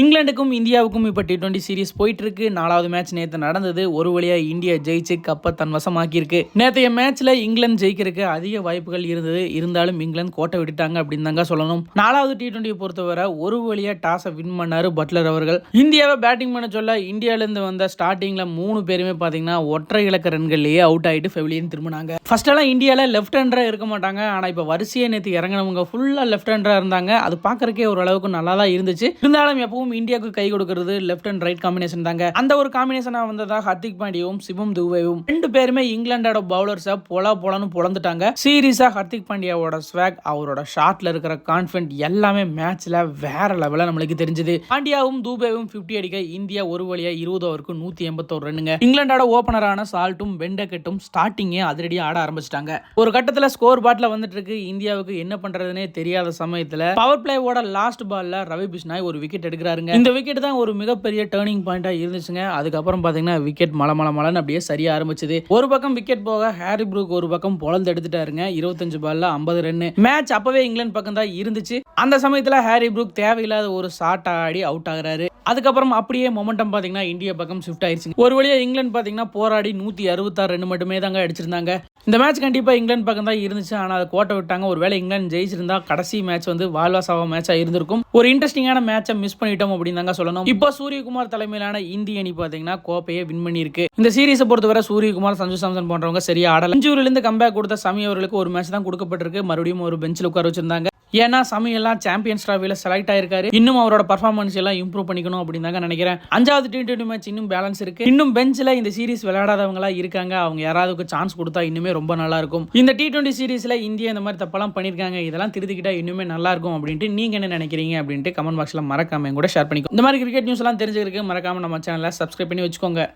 இங்கிலாந்துக்கும் இந்தியாவுக்கும் இப்போ T twenty series போயிட்டு இருக்கு நாலாவது மேட்ச் நேற்று நடந்தது. ஒரு வழியாக இந்தியா ஜெயிச்சு கப்பை தன் வசமாக்கியிருக்கு. நேற்றைய மேட்ச்ல இங்கிலாந்து ஜெயிக்கிறதுக்கு அதிக வாய்ப்புகள் இருந்தது. இருந்தாலும் இங்கிலாந்து கோட்டை விட்டுட்டாங்க அப்படின்னு தாங்க சொல்லணும். நாலாவது டி டுவெண்ட்டியை பொறுத்தவரை ஒரு வழியாக டாஸை வின் பண்ணாரு பட்லர் அவர்கள். இந்தியாவை பேட்டிங் பண்ண சொல்ல இந்தியாவிலேருந்து வந்த ஸ்டார்டிங்ல மூணு பேருமே பார்த்தீங்கன்னா ஒற்றை இலக்க ரன்கள்லேயே அவுட் ஆகிட்டு ஃபெவிலியன் திரும்பினாங்க. ஃபஸ்ட்டெல்லாம் இந்தியாவில் லெஃப்ட் ஹேண்டராக இருக்க மாட்டாங்க. ஆனால் இப்போ வரிசையை நேற்று இறங்கினவங்க ஃபுல்லாக லெஃப்ட் ஹேண்டராக இருந்தாங்க. அது பார்க்குறக்கே ஓரளவுக்கு நல்லா தான் இருந்துச்சு. இருந்தாலும் எப்பவும் இந்தியாவுக்கு கை கொடுக்கறது லெஃப்ட் அண்ட் ரைட் காம்பினேஷன் தாங்க. அந்த ஒரு காம்பினேஷனா வந்ததா ஹர்திக் பாண்டியாவும் சிவம் துபேவும் ரெண்டு பேருமே இங்கிலாண்டோட பவுலர்ஸை பொலா பொலான்னு பொழந்துட்டாங்க சீரியஸா ஹர்திக் பாண்டியாவோட ஸ்வாக் அவரோட ஷார்ட்ல இருக்கிற கான்ஃபிடன்ட் எல்லாமே மேட்ச்ல வேற லெவலில் நம்மளுக்கு தெரிஞ்சது. பாண்டியாவும் தூபேவும் 50 அடிக்க இந்தியா ஒரு வழியா இருபது ஓவருக்கு நூத்தி எண்பத்தோரு ரன்னுங்க. இங்கிலாண்டோட ஓபனரான சால்ட்டும் வெண்டகெட்டும் ஸ்டார்டிங்கே அதிரடியா ஆட ஆரம்பிச்சிட்டாங்க. ஒரு கட்டத்துல ஸ்கோர் பாட்ல வந்துட்டு இருக்கு இந்தியாவுக்கு என்ன பண்றதுனே தெரியாத சமயத்துல பவர் பிளேவோட லாஸ்ட் பால்ல ரவி பிஷ்னாய் ஒரு விக்கெட் எடுக்கிறாருங்க இந்த விக்கெட் தான் ஒரு மிகப்பெரிய டேர்னிங் பாயிண்டாக இருந்துச்சுங்க. அதுக்கப்புறம் பாத்தீங்கன்னா விக்கெட் மலை மலை மலைன்னு அப்படியே சரியா ஆரம்பிச்சது. ஒரு பக்கம் விக்கெட் போக ஹாரி ப்ரூக் ஒரு பக்கம் பொழந்து எடுத்துட்டாருங்க. இருபத்தஞ்சு பால்ல ஐம்பது ரன் மேட்ச் அப்பவே இங்கிலாந்து பக்கம் தான் இருந்துச்சு. அந்த சமயத்துல ஹாரி ப்ரூக் தேவையில்லாத ஒரு ஷாட் ஆடி அவுட் ஆகுறாரு. அதுக்கப்புறம் அப்படியே மொமெண்டம் பாத்தீங்கன்னா இந்தியா பக்கம் ஷிஃப்ட் ஆயிருச்சு ஒரு வழியா இங்கிலாந்து பாத்தீங்கன்னா போராடி நூத்தி அறுபத்தாறு ரன் மட்டுமே தாங்க அடிச்சிருந்தாங்க. இந்த மேட்ச் கண்டிப்பாக இங்கிலாந்து பக்கம் தான் இருந்துச்சு. ஆனால் அதை கோட்டை விட்டாங்க. ஒரு வேலை இங்கிலாந்து ஜெயிச்சிருந்தா கடைசி மேட்ச் வந்து வாழ்வா சாவா மேட்சாக இருந்திருக்கும். ஒரு இன்ட்ரெஸ்டிங்கான மேட்சை மிஸ் பண்ணிட்டோம் அப்படின்னு தாங்க சொல்லணும். இப்போ சூரியகுமார் தலைமையிலான இந்திய அணி பார்த்தீங்கன்னா கோப்பையை வின் பண்ணியிருக்கு. இந்த சீரீஸை பொறுத்தவரை சூரியகுமார் சஞ்சு சாம்சன் போன்றவங்க சரியா ஆடல. இன்ஜூரில இருந்து கம்பேக் கொடுத்த சமி அவர்களுக்கு ஒரு மேட்ச் தான் கொடுக்கப்பட்டிருக்கு. மறுபடியும் ஒரு பெஞ்சில் உட்கார வச்சிருந்தாங்க. ஏன்னா சமி எல்லாம் சாம்பியன்ஸ் டிராஃபில செலக்ட் ஆயிருக்காரு. இன்னும் அவரோட பர்ஃபார்மன்ஸ் எல்லாம் இம்ப்ரூவ் பண்ணிக்கணும் அப்படின்னு தாங்க நினைக்கிறேன். அஞ்சாவது டி டுவெண்ட்டி மேட்ச் இன்னும் பேலன்ஸ் இருக்கு. இன்னும் பெஞ்சில் இந்த சீரிஸ் விளையாடாதவங்களா இருக்காங்க. அவங்க யாராவது சான்ஸ் கொடுத்தா இன்னுமே ரொம்ப நல்லா இருக்கும். இந்த டி டுவெண்ட்டி சீரிஸ்ல இந்தியா இந்த மாதிரி தப்பெல்லாம் பண்ணியிருக்காங்க இதெல்லாம் திருத்திக்கிட்டா இன்னுமே நல்லா இருக்கும் அப்படின்ட்டு நீங்க என்ன நினைக்கிறீங்க அப்படின்ட்டு கமெண்ட் பாக்ஸ்ல மறக்காம கூட ஷேர் பண்ணிக்கோ. இந்த மாதிரி கிரிக்கெட் நியூஸ் எல்லாம் மறக்காம நம்ம சேனலை சப்ஸ்கிரைப் பண்ணி வச்சுக்கோங்க.